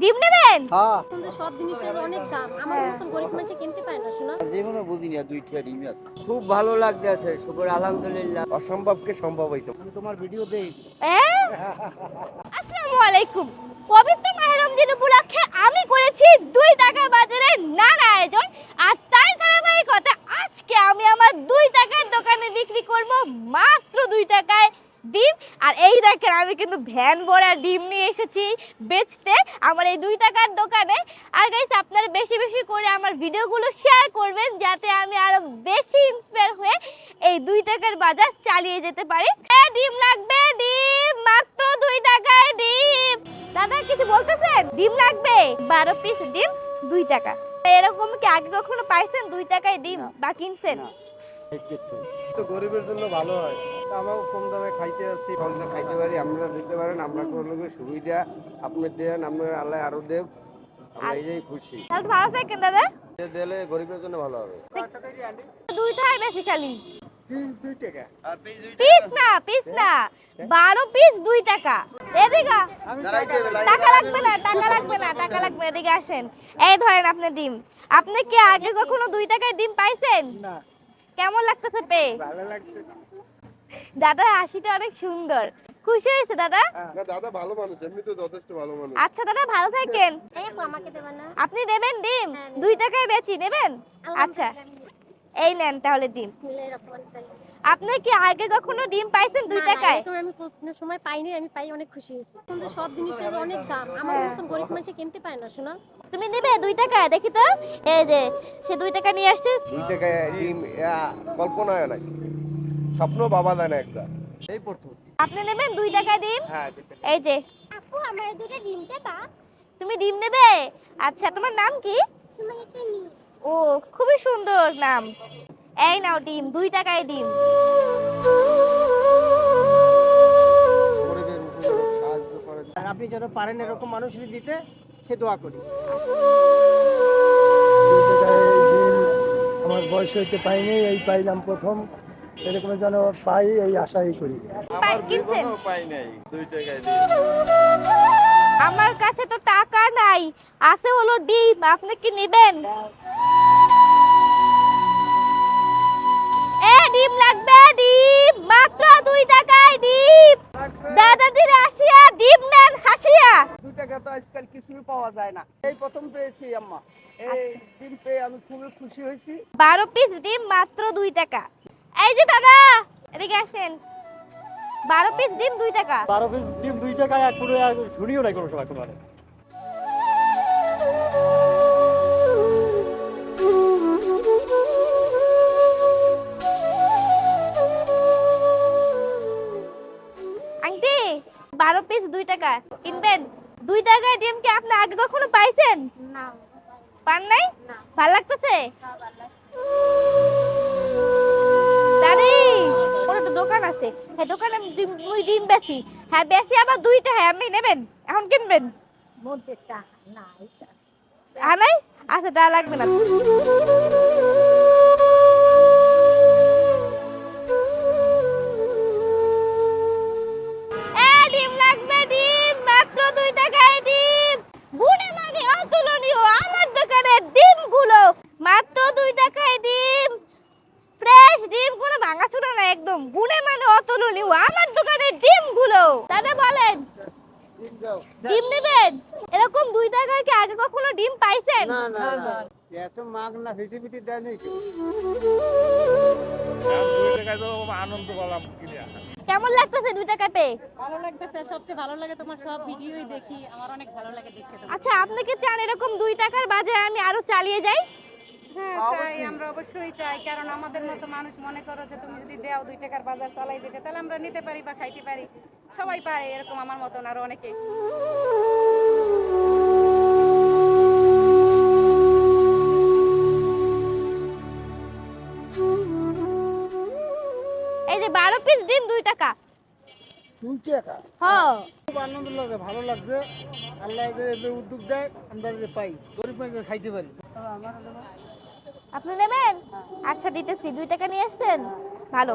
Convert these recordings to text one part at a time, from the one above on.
ডিম নেবেন? হ্যাঁ। কিন্তু সব জিনিসের অনেক দাম। আমার মতন গরিব মানুষ কিনতে পারে না শোনা। জীবনে দুইটা ডিম আছে। খুব ভালো লাগতেছে শুকুর আলহামদুলিল্লাহ। অসম্ভবকে সম্ভব হইতো। আমি তোমার ভিডিও দেই। আসসালামু আলাইকুম। পবিত্র মাহে রমজান উপলক্ষে আমি করেছি দুই টাকা বাজারে নানা আয়োজন। আর তাই ধারাবাহিকতা আজকে আমি আমার দুই টাকার দোকানে বিক্রি করব মাত্র দুই টাকায় ডিম। আর এই দেখেন, আমি কিন্তু ভ্যান ভরা ডিম নিয়ে এসেছি বেচতে। আমার এই দুই টাকার দোকানে। আর গাইস আপনারা বেশি বেশি করে আমার ভিডিওগুলো শেয়ার করবেন, যাতে আমি আরও বেশি ইন্সপায়ার হয়ে এই দুই টাকার বাজার চালিয়ে যেতে পারি। ডিম লাগবে, ডিম! মাত্র দুই টাকায় ডিম! দাদা, কিছু বলতেছেন? ডিম লাগবে? বারো পিস ডিম, দুই টাকা। এরকম কি আগে কখনো পাইছেন দুই টাকায় ডিম বা কিনছেন? গরিবের জন্য ভালো হয়। আমরাও কম দামে খাইতে আছি। কম দামে খাইতে পারি আমরা দিতে পারেন আমরা কোনো সুবিধা আপনি দেন আপনার আল্লাহ আরও দেব আমরা এই খুশি। ভালো থাকেন দাদা। দিলে গরিবের জন্য ভালো হবে। দুইটাই বেশি খালি। পিস না পিস না। বারো পিস দুই টাকা। এদিকে টাকা লাগবে না টাকা লাগবে না টাকা লাগবে না এদিকে আসেন। এই ধরেন আপনি ডিম। আপনি কি আগে কখনো দুই টাকায় ডিম পাইছেন? না। কেমন লাগতেছে পে ভালো লাগছে দাদা হাসিটা অনেক সুন্দর। খুশি হয়েছে দাদা? দাদা ভালো মানুষ এমনি তো যথেষ্ট ভালো মানুষ। আচ্ছা দাদা ভালো থাকেন। আমাকে দেবেন না। আপনি দেবেন ডিম? হ্যাঁ, দুই টাকায় বেচি নেবেন আচ্ছা। এই নেন তাহলে ডিম। আপনি কি আগে কখনো ডিম পাইছেন দুই টাকায়? আমি কোনো সময় পাইনি আমি পাই অনেক খুশি হয়েছি। কিন্তু সব জিনিসের অনেক দাম। আমার হ্যাঁ। মতন গরিব মানুষ কিনতে পারে না শোনা। তুমি নেবে দুই টাকা দেখি তো। এই যে সে দুই টাকা নিয়ে আসছে। দুই টাকায় ডিম কল্পনায় নাই। স্বপ্ন বাবা দেয় না একটা এই প্রথম আপনি নেবেন দুই টাকা ডিম? হ্যাঁ এই যে। আপু আমার দুটো ডিম দেবা তুমি ডিম নেবে? আচ্ছা তোমার নাম কি? ও খুবই সুন্দর নাম। এই নাও ডিম দুই টাকায় ডিম। আর আপনি যেন পারেন এরকম মানুষের দিতে সে দোয়া করি। আমার বয়স হইতে পাইনি এই পাইলাম প্রথম। এরকম যেন পাই এই আশাই করি। পাই- কিনছেন? পাই নাই দুই টাকায় আমার কাছে তো টাকা নাই আছে হলো ডিম আপনি কি নেবেন? এ ডিম লাগবে ডিম মাত্র দুই টাকায় ডিম। দাদা দিদি আসিয়া ডিম নেন হাসিয়া। দুই টাকা তো আজকাল কিছুই পাওয়া যায় না। এই প্রথম পেয়েছি আম্মা। এই ডিম পেয়ে আমি খুবই খুশি হয়েছি। বারো পিস ডিম মাত্র দুই টাকা। এই যে দাদা এদিকে আসেন। বারো পিস ডিম দুই টাকা। বারো পিস ডিম দুই টাকায় এক পুরো শুনিও নাই কোনো সময় কোনো আন্টি বারো পিস দুই টাকা। কিনবেন? দুই টাকায় ডিম কি আপনি আগে কখনো পাইছেন? না। পান নাই? না। ভালো লাগতেছে? দাদি ওর একটা দোকান আছে। হ্যাঁ দোকানে ডিম মুই ডিম বেশি হ্যাঁ বেশি আবার দুইটা হ্যাঁ আপনি নেবেন? এখন কিনবেন? মধ্যে টাকা নাই। আনাই নাই? আচ্ছা তা লাগবে না। এরকম দুই টাকায় কি আগে কখনো ডিম পাইছেন? না না না। এত মাগ না ফিটি ফিটি দেয় নাই কেউ। আনন্দ পেলাম কেমন লাগতেছে দুই টাকা পেয়ে? ভালো লাগতেছে সবচেয়ে ভালো লাগে তোমার সব ভিডিওই দেখি আমার অনেক ভালো লাগে দেখতে আচ্ছা আপনি কি চান এরকম দুই টাকার বাজারে আমি আরও চালিয়ে যাই? হ্যাঁ চাই আমরা অবশ্যই চাই কারণ আমাদের মতো মানুষ মনে করো যে তুমি যদি দাও দুই টাকার বাজার চালাই যেতে তাহলে আমরা নিতে পারি বা খাইতে পারি। সবাই পারে এরকম আমার মতন আরও অনেকে। এই যে বারো পিস ডিম দুই টাকা। দুই টাকা? হ। খুব আনন্দ লাগে ভালো লাগছে। আল্লাহ যে এভাবে উদ্যোগ দেয় আমরা যে পাই। গরিব মানুষ খাইতে পারি। আপনি নেবেন? আচ্ছা দিতেছি। দুই টাকা নিয়ে আসতেন? ভালো।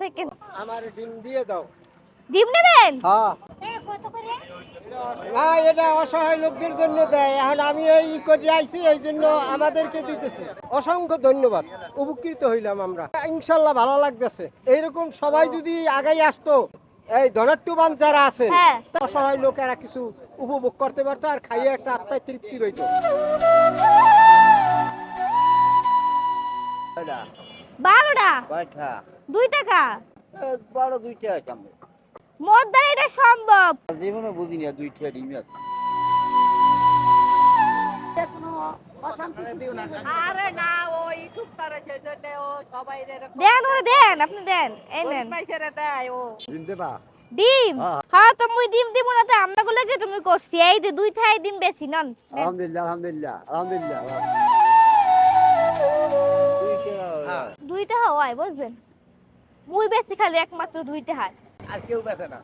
থাকেন আমার ডিম দিয়ে দাও। ডিম নেবেন? হ্যাঁ। না এটা অসহায় লোকদের জন্য দেয়। এখন আমি এই করে আইছি এই জন্য আমাদেরকে দিতেছে। অসংখ্য ধন্যবাদ। উপকৃত হইলাম আমরা। ইনশাল্লাহ ভালো লাগতেছে। এইরকম সবাই যদি আগাই আসতো এই ধনাট্যবান যারা আছে হ্যাঁ। অসহায় লোকেরা কিছু উপভোগ করতে পারতো আর খাইয়ে একটা আত্মায় তৃপ্তি রইতো। বারোটা? কয়টা দুই টাকা? বড় দুইটা কেমন মোর দ্বারা এটা সম্ভব। জীবনে বুঝিনি দুইটা ডিম আছে। দেন ওরে দেন আপনি দেন এই নেন। ডিম হ্যাঁ। তো মুই ডিম দিব না তো আমরা গুলো কি তুমি করছি। এই যে দুই থাই ডিম বেশি নন নেন। আলহামদুলিল্লাহ আলহামদুলিল্লাহ আলহামদুলিল্লাহ দুইটা হয়। বুঝছেন? মুই বেশি খালি একমাত্র দুইটা হয়। আর কেউ বেছে না।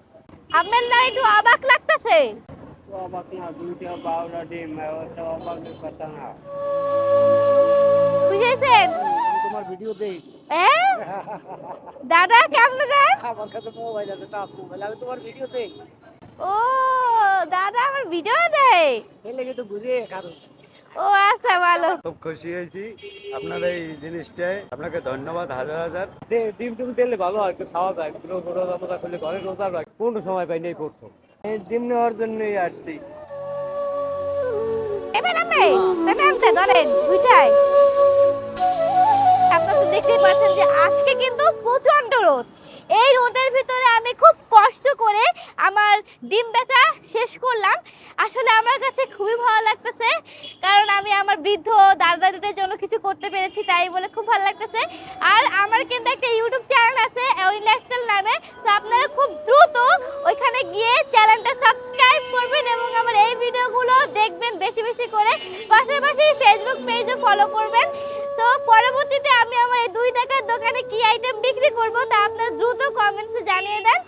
আপনার না একটু অবাক লাগতেছে? অবাক না দুইটা বারোটা ডিম ওটা অবাকের কথা না। বুঝেছেন? তোমার ভিডিও দেই। এ? দাদা কেমন দেন আমার কাছে মোবাইল আছে টাচ মোবাইল আমি তোমার ভিডিও দেই। ও দাদা আমার ভিডিও দেয়। এই লেগে তো ঘুরে কারণ ও আচ্ছা ভালো। খুব খুশি হয়েছি। আপনার এই জিনিসটায় আপনাকে ধন্যবাদ হাজার হাজার। ডিম টিম দিলে ভালো আর খাওয়া যায়। রোজা মোজা করলে ঘরে রোজা রাখ। কোনো সময় পাই নেই পড়তো ডিম নেওয়ার জন্যই আসছি। এবার আমি পেমেন্টে ধরেন দুইটাই আপনারা তো দেখতেই পাচ্ছেন যে আজকে কিন্তু প্রচণ্ড রোদ। এই রোদের ভিতরে আমি খুব কষ্ট করে আমার ডিম বেচা শেষ করলাম। আসলে আমার কাছে খুবই ভালো লাগতেছে বৃদ্ধ দাদা দাদিদের জন্য কিছু করতে পেরেছি তাই বলে খুব ভালো লাগতেছে। আর আমার কিন্তু একটা ইউটিউব চ্যানেল আছে অরিন নামে। তো আপনারা খুব দ্রুত ওইখানে গিয়ে চ্যানেলটা সাবস্ক্রাইব করবেন এবং আমার এই ভিডিওগুলো দেখবেন বেশি বেশি করে। পাশাপাশি ফেসবুক পেজও ফলো করবেন। তো পরবর্তীতে আমি আমার এই দুই টাকার দোকানে কি আইটেম বিক্রি করব তা আপনারা দ্রুত কমেন্টসে জানিয়ে দেন।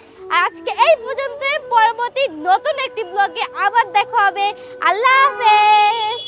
আজকে এই পর্যন্ত পরবর্তী নতুন একটি ব্লগে আবার দেখা হবে। আল্লাহ হাফেজ!